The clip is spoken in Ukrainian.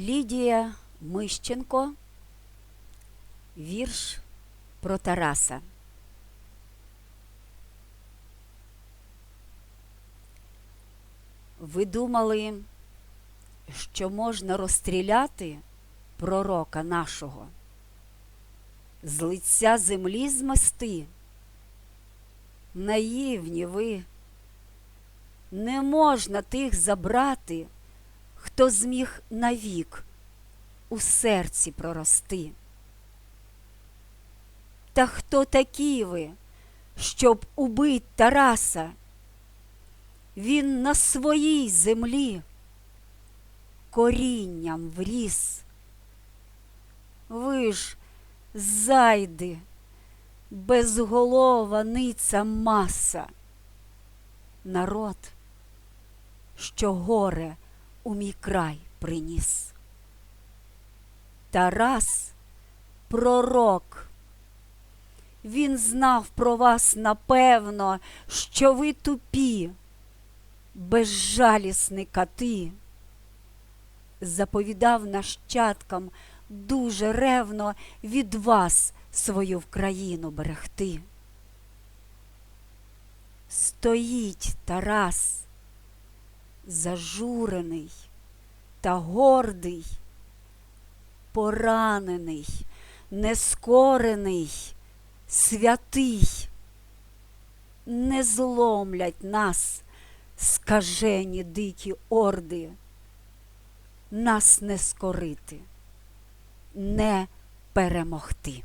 Лідія Мищенко. Вірш про Тараса. Ви думали, що можна розстріляти пророка нашого, з лиця землі змести? Наївні ви, не можна тих забрати, хто зміг навік у серці прорости. Та хто такі ви, щоб убить Тараса? Він на своїй землі корінням вріс. Ви ж зайди, безголова ниця маса, народ, що горе у мій край приніс. Тарас пророк. Він знав про вас напевно, що ви тупі, безжалісні кати. Заповідав нащадкам дуже ревно від вас свою вкраїну берегти. Стоїть Тарас, зажурений та гордий, поранений, нескорений, святий. Не зломлять нас скажені дикі орди, нас не скорити, не перемогти.